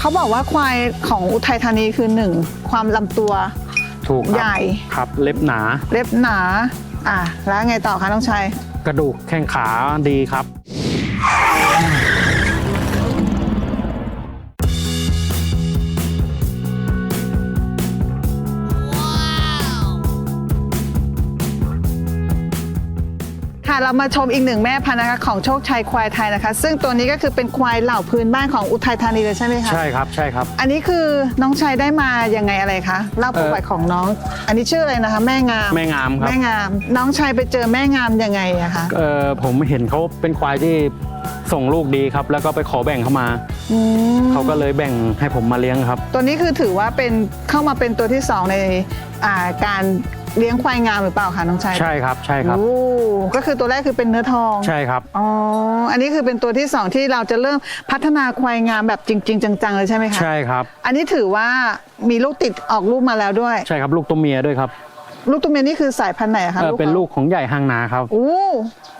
เขาบอกว่าควายของอุทัยธานีคือหนึ่งความลำตัวถูกครับใหญ่ ครับเล็บหนา เล็บหนา อะแล้วไงต่อคะน้องชัย กระดูกแข้งขาดีครับ ค่ะเรามาชมอีกหนึ่งแม่พันธุ์นะคะของโชคชัยควายไทยนะคะ ซึ่งตัวนี้ก็คือเป็นควายเหล่าพื้นบ้านของอุทัยธานีเลยใช่ไหมคะใช่ครับใช่ครับ อันนี้คือน้องชัยได้มายังไงอะไรคะเล่าประวัติของน้อง อันนี้ชื่ออะไรนะคะ แม่งามแม่งามครับแม่งาม น้องชัยไปเจอแม่งามยังไงอะคะเออผมเห็นเขาเป็นควายที่ส่งลูกดีครับ แล้วก็ไปขอแบ่งเข้ามาอืมเขาก็เลยแบ่งให้ผมมาเลี้ยงครับ ตัวนี้คือถือว่าเป็นเข้ามาเป็นตัวที่สองในอ่าการ เลี้ยงควายงามหรือเปล่าคะน้องชัยใช่ครับใช่ครับ โอ้ก็คือตัวแรกคือเป็นเนื้อทองใช่ครับ อ๋ออันนี้คือเป็นตัวที่สองที่เราจะเริ่มพัฒนาควายงามแบบจริง ๆ จังๆเลยใช่ไหมคะใช่ครับ อันนี้ถือว่ามีลูกติดออกลูกมาแล้วด้วย ใช่ครับ ลูกตัวเมียด้วยครับลูกตัวเมียนี่คือสายพันธุ์ไหนอะคะเออเป็นขาลูกของใหญ่หางนาครับ โอ้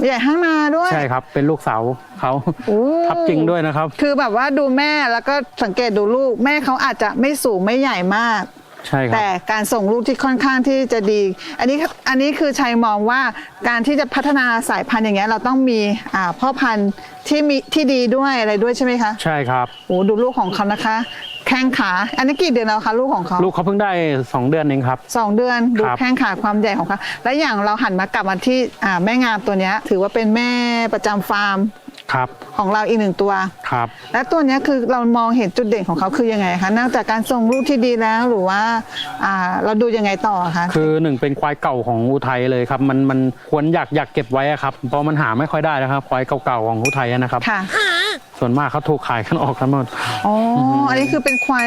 ใหญ่ห้างนาด้วย ใช่ครับ เป็นลูกสาวเขาโอ้ ทับจริงด้วยนะครับ คือแบบว่าดูแม่แล้วก็สังเกตดูลูกแม่เขาอาจจะไม่สูงไม่ใหญ่มาก ใช่ครับ แต่การส่งลูกที่ค่อนข้างที่จะดี อันนี้อันนี้คือชัยมองว่าการที่จะพัฒนาสายพันธุ์อย่างเงี้ยเราต้องมีอ่าพ่อพันธุ์ที่มีที่ดีด้วยอะไรด้วยใช่ไหมคะใช่ครับ โอ้ดูลูกของเขานะคะ แข้งขา อันนี้กี่เดือนแล้วคะลูกของเขา ลูกเขาเพิ่งได้ 2 เดือนเองครับ สองเดือนดูครับ แข้งขาความใหญ่ของเขาและอย่างเราหันมากลับมาที่อ่าแม่งามตัวเนี้ยถือว่าเป็นแม่ประจำฟาร์ม ครับของเราอีกหนึ่งตัว ครับ และตัวเนี้ยคือเรามองเห็นจุดเด่นของเขาคือยังไงคะนอกจากการส่งลูกที่ดีแล้วหรือว่าอ่าเราดูยังไงต่อคะคือหนึ่งเป็นควายเก่าของอุทัยเลยครับมันมันควรอยากอยากเก็บไว้อะครับเพราะมันหาไม่ค่อยได้นะครับควายเก่าๆของอุทัยนะครับ ค่ะส่วนมากเขาถูกขายกันออกทั้งหมด อ๋ออันนี้คือเป็นควาย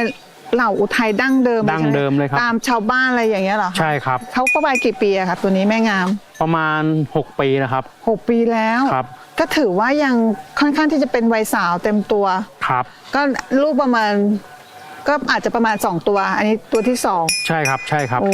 เหล่าอุทัยดั้งเดิมดั้งเดิมเลยครับ ตามชาวบ้านอะไรอย่างเงี้ยเหรอคะใช่ครับ เขาประมาณกี่ปีอะคะตัวนี้แม่งามประมาณ 6 ปีนะครับ หกปีแล้ว ครับ ก็ถือว่ายังค่อนข้างที่จะเป็นวัยสาวเต็มตัว ครับ ก็ลูกประมาณ ก็อาจจะประมาณ 2 ตัว อันนี้ตัวที่2ใช่ครับ ใช่ครับ โอ้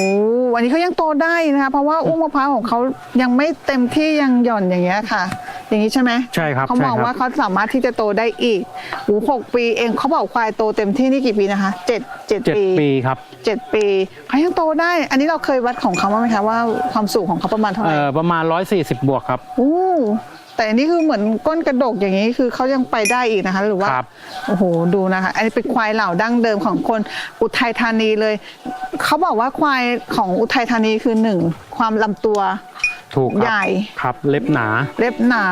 อันนี้เขายังโตได้นะคะเพราะว่าอุ้งมะพร้าวของเขายังไม่เต็มที่ยังหย่อนอย่างเงี้ยค่ะ อย่างนี้ใช่ไหมใช่ครับเขามองใช่ครับ ว่าเขาสามารถที่จะโตได้อีกโอ้หกปีเองเขาบอกควายโตเต็มที่นี่กี่ปีนะคะเจ็ดเจ็ดเจ็ดปีปีครับเจ็ดปีเขายังโตได้ อันนี้เราเคยวัดของเขาบ้างไหมคะว่าความสูงของเขาประมาณเท่าไหเอ่ร่อประมาณ 140 บวกครับ อู้แต่อันนี้คือเหมือนก้นกระดกอย่างนี้คือเขายังไปได้อีกนะคะ หรือว่าครับ โอ้โหดูนะคะ อันนี้เป็นควายเหล่าดั้งเดิมของคนอุทัยธานีเลยเขาบอกว่าควายของอุทัยธานีคือหนึ่งความลำตัว ถูกครับใหญ่ ครับ เล็บหนา เล็บหนา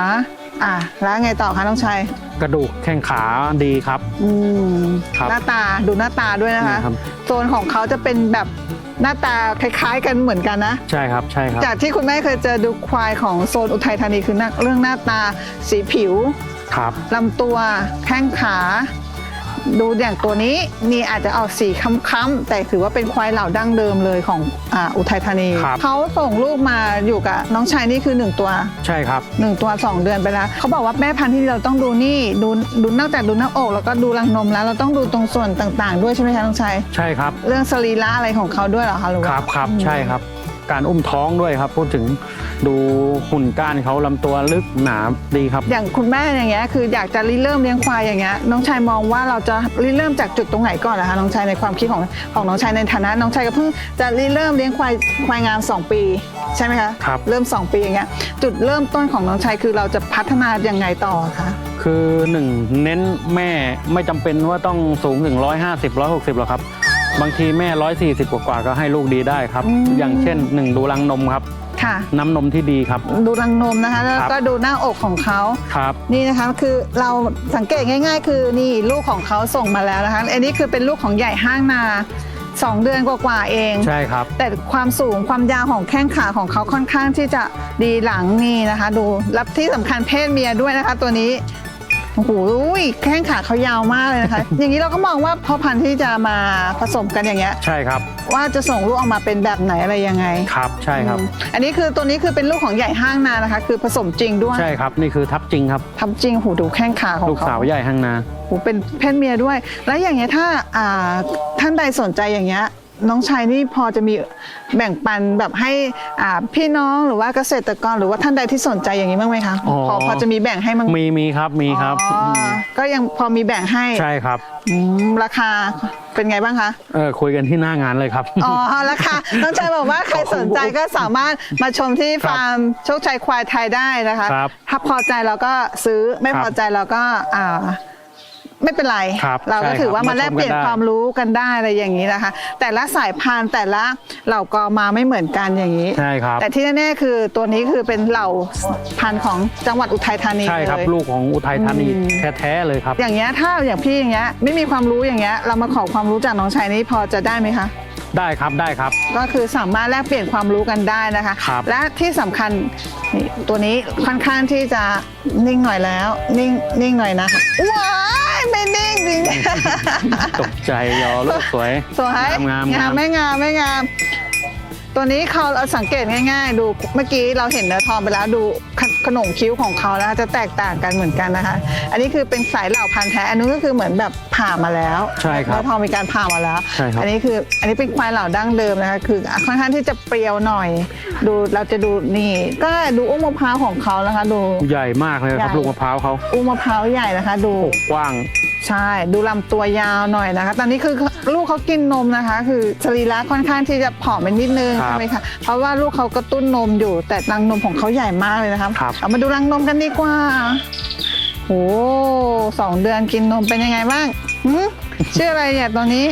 อะ แล้วไงต่อคะน้องชัย กระดูกแข้งขาดีครับ อืมครับ หน้าตาดูหน้าตาด้วยนะคะนี่ครับ โซนของเขาจะเป็นแบบหน้าตาคล้าย ๆ กันเหมือนกันนะ ใช่ครับใช่ครับจากที่คุณแม่เคยเจอดูควายของโซนอุทัยธานีคือเรื่องหน้าตา สีผิวครับลำตัว แข้งขา ดูอย่างตัวนี้นี่อาจจะออกสีค้ำๆแต่ถือว่าเป็นควายเหล่าดั้งเดิมเลยของอ่าอุทัยธานีครับ เขาส่งลูกมาอยู่กับน้องชายนี่คือ 1 ตัว ใช่ครับ 1 ตัว 2 เดือนไปแล้วเขาบอกว่าแม่พันธุ์ที่เราต้องดูนี่ดูดูนอกจากดูหน้าอก แล้วก็ดูรังนมแล้วเราต้องดูตรงส่วนต่างๆ ด้วยใช่ไหมคะน้องชายใช่ครับเรื่องสรีระอะไรของเขาด้วยเหรอคะหรือคว่า รับครับใช่ครับ การอุ้มท้องด้วยครับ พูดถึงดูหุ่นก้านเขาลำตัวลึกหนาดีครับ อย่างคุณแม่อย่างเงี้ยคืออยากจะริเริ่มเลี้ยงควายอย่างเงี้ยน้องชายมองว่าเราจะริเริ่มจากจุดตรงไหนก่อนนะคะน้องชายในความคิดของของน้องชายในฐานะ น้องชายก็เพิ่งจะริเริ่มเลี้ยงควายควายงาม2ปีใช่ไหมคะครับ เริ่ม2ปีอย่างเงี้ยจุดเริ่มต้นของน้องชายคือเราจะพัฒนายังไงต่อคะคือหนึ่งเน้นแม่ไม่จำเป็นว่าต้องสูงถึง 150 160หรอกครับ บางทีแม่ 140 กว่าๆก็ให้ลูกดีได้ครับอย่างเช่นหนึ่งดูรังนมครับ ค่ะ น้ำนมที่ดีครับ ดูรังนมนะคะ แล้วครับ ก็ดูหน้าอกของเขา ครับ นี่นะคะคือเราสังเกตง่าย ๆ คือนี่ลูกของเขาส่งมาแล้วนะคะอันนี้คือเป็นลูกของใหญ่ห้างนาสองเดือนกว่าๆเอง ใช่ครับ แต่ความสูงความยาวของแข้งขาของเขาค่อนข้างที่จะดีหลังนี่นะคะ ดูรับที่สำคัญเพศเมียด้วยนะคะ ตัวนี้ โอ้โหแข้งขาเขายาวมากเลยนะคะ อย่างนี้เราก็มองว่าพ่อพันธุ์ที่จะมาผสมกันอย่างเงี้ย ใช่ครับ ว่าจะส่งลูกออกมาเป็นแบบไหนอะไรยังไงครับใช่ครับ อืมอันนี้คือตัวนี้คือเป็นลูกของใหญ่ห้างนานะคะ คือผสมจริงด้วยใช่ครับ นี่คือทับจริงครับ ทำจริงหูดูแข้งขาของลูกเขาสาวใหญ่ห้างนา โอ้เป็นเพศเมียด้วย แล้วอย่างเงี้ยถ้าอ่าท่านใดสนใจอย่างเงี้ย น้องชายนี่พอจะมีแบ่งปันแบบให้อ่าพี่น้องหรือว่าเกษตรกรหรือว่าท่านใดที่สนใจอย่างนี้บ้างไหมคะอ๋อ พอพอจะมีแบ่งให้มั้งมีมีครับมีครับอ๋อก็ยังพอมีแบ่งให้ใช่ครับอืมราคาเป็นไงบ้างคะเออคุยกันที่หน้างานเลยครับ อ๋อ ราคาน้องชายบอกว่าใครสนใจก็สามารถมาชมที่ครับฟาร์มโชคชัยควายไทยได้นะคะ ครับ ถ้าพอใจเราก็ซื้อไม่ครับพอใจเราก็อ่า ไม่เป็นไร ครับเราก็ใช่ถือว่าครับมาแลกเปลี่ยนมาชมกันได้ ความรู้กันได้อะไรอย่างนี้นะคะ แต่ละสายพันธุ์แต่ละเหล่ากอมาไม่เหมือนกันอย่างนี้ ใช่ครับ แต่ที่แน่ๆคือตัวนี้คือเป็นเหล่าพันธุ์ของจังหวัดอุทัยธานีใช่ครับเลย ลูกของอุทัยธานีอืม แท้ๆเลยครับ อย่างเงี้ยถ้าอย่างพี่อย่างเงี้ยไม่มีความรู้อย่างเงี้ยเรามาขอความรู้จากน้องชายนี้พอจะได้ไหมคะ ได้ครับได้ครับ ก็คือสามารถแลกเปลี่ยนความรู้กันได้นะคะ ครับและที่สำคัญนี่ตัวนี้ค่อนข้างที่จะนิ่งหน่อยแล้ว นิ่งนิ่งหน่อยนะคะว้ายไม่นิ่งจ ริงตกใจยอลูกสวยสวยงามงามไม่งามไม่งาม ตัวนี้เขาเราสังเกตง่ายๆ ดูเมื่อกี้เราเห็นเนื้อทองไปแล้วดูขขนมคิ้วของเขานะคะจะแตกต่างกันเหมือนกันนะคะ อันนี้คือเป็นสายเหล่าพันธุ์แท้อันนู้นก็คือเหมือนแบบผ่ามาแล้วใช่ครับเนื้อทองมีการผ่ามาแล้วใช่ครับอันนี้คืออันนี้เป็นควายเหล่าดั้งเดิมนะคะคือค่อนข้างที่จะเปรียวหน่อย ดูเราจะดูนี่ ก็ดูอุ้งมะพร้าวของเขานะคะ ดูใหญ่มากเลยครับใหญ่ลูกมะพร้าวเขาอุ้งมะพร้าวใหญ่นะคะ ดูอกกว้าง ใช่ ดูลำตัวยาวหน่อยนะคะ ตอนนี้คือลูกเขากินนมนะคะ คือสรีระค่อนข้างที่จะผอมไปนิดนึงครับใช่ไหมคะเพราะว่าลูกเขากระตุ้นนมอยู่ แต่รังนมของเขาใหญ่มากเลยนะคะครับ เอามาดูรังนมกันดีกว่าโอ้สองเดือนกินนมเป็นยังไงบ้างหืมชื่ออะไรเนี่ยตอนนี้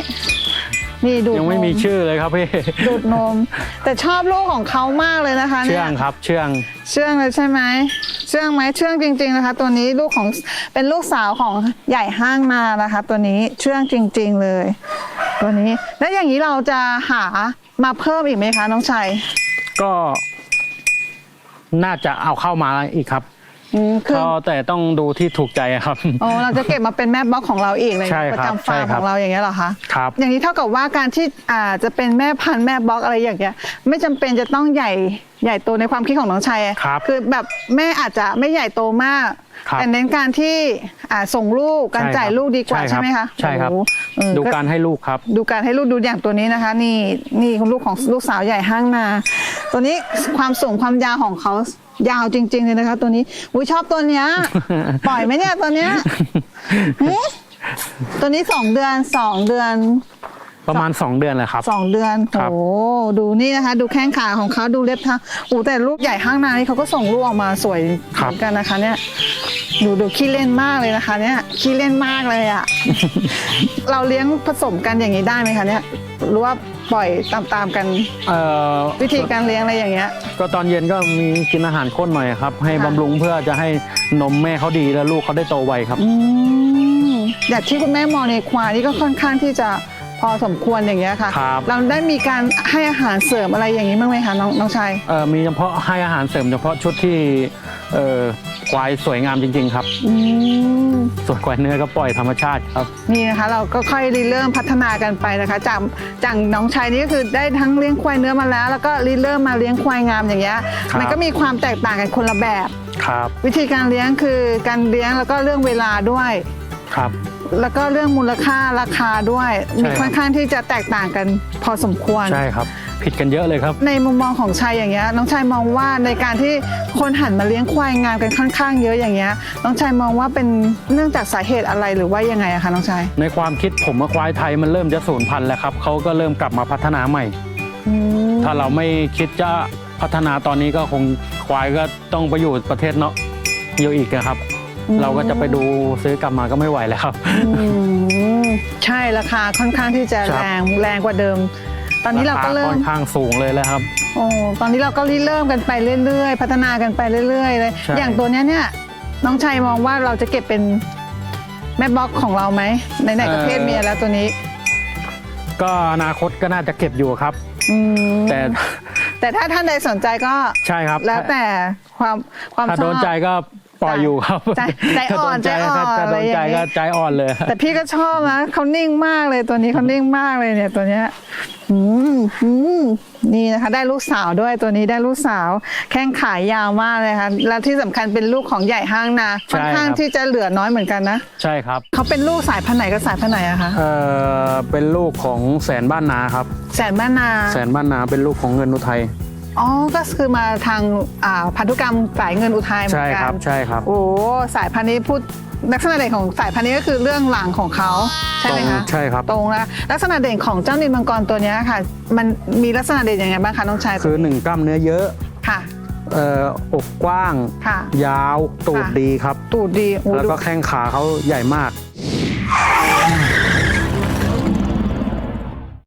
นี่ดูดยังไม่นมีชื่อเลยครับพี่ ดูดนม แต่ชอบลูกของเขามากเลยนะคะเชื่เนี่องยครับเชื่อง เชื่องเลยใช่ไหม เชื่องไหมเชื่องจริง ๆนะคะ ตัวนี้ลูกของเป็นลูกสาวของใหญ่ห้างมานะคะ ตัวนี้เชื่องจริง ๆเลย ตัวนี้ แล้วอย่างนี้เราจะหามาเพิ่มอีกไหมคะน้องชัยก็ น่าจะเอาเข้ามาอีกครับ อืมคือก็แต่ต้องดูที่ถูกใจครับโอ้เราจะเก็บมาเป็นแม่บล็อกของเราอีกเลยใช่ประครับจำฟาร์มใช่คขรับ องเราอย่างเงี้ยเหรอคะ ครับ อย่างนี้เท่ากับว่าการที่อ่าจะเป็นแม่พันธุ์แม่บล็อกอะไรอย่างเงี้ยไม่จำเป็นจะต้องใหญ่ใหญ่โตในความคิดของน้องชัยครับคือแบบแม่อาจจะไม่ใหญ่โตมาก ครับแต่เน้นการที่อ่าส่งลูกการใช่ครับจ่ายลูกดีกว่าใช่ครับใช่ไหมคะใช่ครับ โอ้โหเออดูการให้ลูกครับ ดูการให้ลูกดูอย่างตัวนี้นะคะ นี่นี่คุณลูกของลูกสาวใหญ่ห้างนา ตัวนี้ความสูงความยาวของเขายาวจริง ๆ เลยนะคะ ตัวนี้อุ้ยชอบตัวเนี้ย ปล่อยไหมเนี่ยตัวเนี้ยหึตัวนี้สองเดือนสองเดือน ประมาณ 2 เดือนแหละครับ สองเดือนครับโอ้ดูนี่นะคะ ดูแข้งขาของเขาดูเล็บเท้าโอ้แต่ลูกใหญ่ห้างนานี่เขาก็ส่งลูกออกมาสวยเหมือนกันนะคะ เนี่ย ดูดูขี้เล่นมากเลยนะคะ เนี่ยขี้เล่นมากเลยอะ่ะ เราเลี้ยงผสมกันอย่างนี้ได้ไหมคะเนี่ยหรือว่าปล่อยตามๆกันเอ่อวิธีการเลี้ยงอะไรอย่างเงี้ย ก็ตอนเย็นก็มีกินอาหารข้นหน่อยครับ ให้ค่ะ บำรุงเพื่อจะให้นมแม่เขาดีแล้วลูกเขาได้โตไวครับ อืมอย่างที่คุณแม่มองในควายนี่ก็ค่อนข้างที่จะ พอสมควรอย่างเงี้ยค่ะ ครับ เราได้มีการให้อาหารเสริมอะไรอย่างนี้บ้างไหมคะน้องน้องชายเอ่อมีเฉพาะให้อาหารเสริมเฉพาะชุดที่เอ่อควายสวยงามจริง ๆ ครับ อืม ส่วนควายเนื้อก็ปล่อยธรรมชาติครับ นี่นะคะเราก็ค่อยริเริ่มพัฒนากันไปนะคะจากจากน้องชายนี่ก็คือได้ทั้งเลี้ยงควายเนื้อมาแล้ว แล้วก็ริเริ่มมาเลี้ยงควายงามอย่างเงี้ยครับ มันก็มีความแตกต่างกันคนละแบบ ครับวิธีการเลี้ยงคือการเลี้ยงแล้วก็เรื่องเวลาด้วย ครับ แล้วก็เรื่องมูลค่าราคาด้วยใช่มีครับค่อนข้างที่จะแตกต่างกันพอสมควร ใช่ครับ ผิดกันเยอะเลยครับ ในมุมมองของชายอย่างเงี้ยน้องชายมองว่าในการที่คนหันมาเลี้ยงควายงามกันค่อนข้างเยอะอย่างเงี้ยน้องชายมองว่าเป็นเนื่องจากสาเหตุอะไรหรือว่ายังไงอะคะน้องชายในความคิดผมว่าควายไทยมันเริ่มจะสูญพันธุ์แล้วครับเขาก็เริ่มกลับมาพัฒนาใหม่ อืมถ้าเราไม่คิดจะพัฒนาตอนนี้ก็คงควายก็ต้องไปอยู่ประเทศเนาะเยอะอีกนะครับ เราก็จะไปดูซื้อกลับมาก็ไม่ไหวแล้วครับอืมใช่ราคาค่อนข้างที่จะครับแรงแรงกว่าเดิม ตอนนี้เราก็เริ่ค่มอนข้างสูงเลยแล้วครับโอ้ตอนนี้เราก็ริเริ่มกันไปเรื่อยๆ พัฒนากันไปเรื่อยๆเลยใช่อย่างตัวเนี้ยเนี่ยน้องชัยมองว่าเราจะเก็บเป็นแม่บล็อกของเราไหมในไหนๆก็เพศเมียแล้วตัวนี้ ก็อนาคตก็น่าจะเก็บอยู่ครับอืมแต่แต่ถ้าท่านใดสนใจก็ใช่ครับ แล้วแต่ความความถ้าชโดอบนใจก็ ปล่อยอยู่ครับใจใจอ่อนถ้าโดใจใจอ่อนถ้าโดนใจอะไรอย่างงี้ก็ใจอ่อนเลย แต่พี่ก็ชอบนะเขานิ่งมากเลยตัวนี้เขานิ่งมากเลยเนี่ยตัวเนี้ยอืมอืมนี่นะคะ ได้ลูกสาวด้วยตัวนี้ได้ลูกสาว แข้งขายาวมากเลยค่ะแล้วที่สำคัญเป็นลูกของใหญ่ห้างนาค่อนข้างใช่ครับที่จะเหลือน้อยเหมือนกันนะ ใช่ครับเขาเป็นลูกสายพันธุ์ไหนกับสายพันธุ์ไหนอะคะเอ่อเป็นลูกของแสนบ้านนาครับ แสนบ้านนา แสนบ้านนาเป็นลูกของเงินอุทัย อ๋อ ก็คือมาทางอ่าพันธุกรรมสายเงินอุทัยเหมือใช่นกัครับนใช่ครับ โอ้สายพันธุ์นี้พูดลักษณะเด่นของสายพันธุ์นี้ก็คือเรื่องหลังของเขาใช่ไหมคะตรงใช่ครับ ตรงนะลักษณะเด่นของเจ้านินมังกรตัวเนี้ยค่ะ มันมีลักษณะเด่นยังไงบ้างคะน้องชายคือหนึ่งกล้ามเนื้อเยอะค่ะเอ่ออกกว้าง ค่ะ ยาวตูดค่ะ ดีครับ ตูดดีโอ้แล้วดูก็แข้งขาเขาใหญ่มาก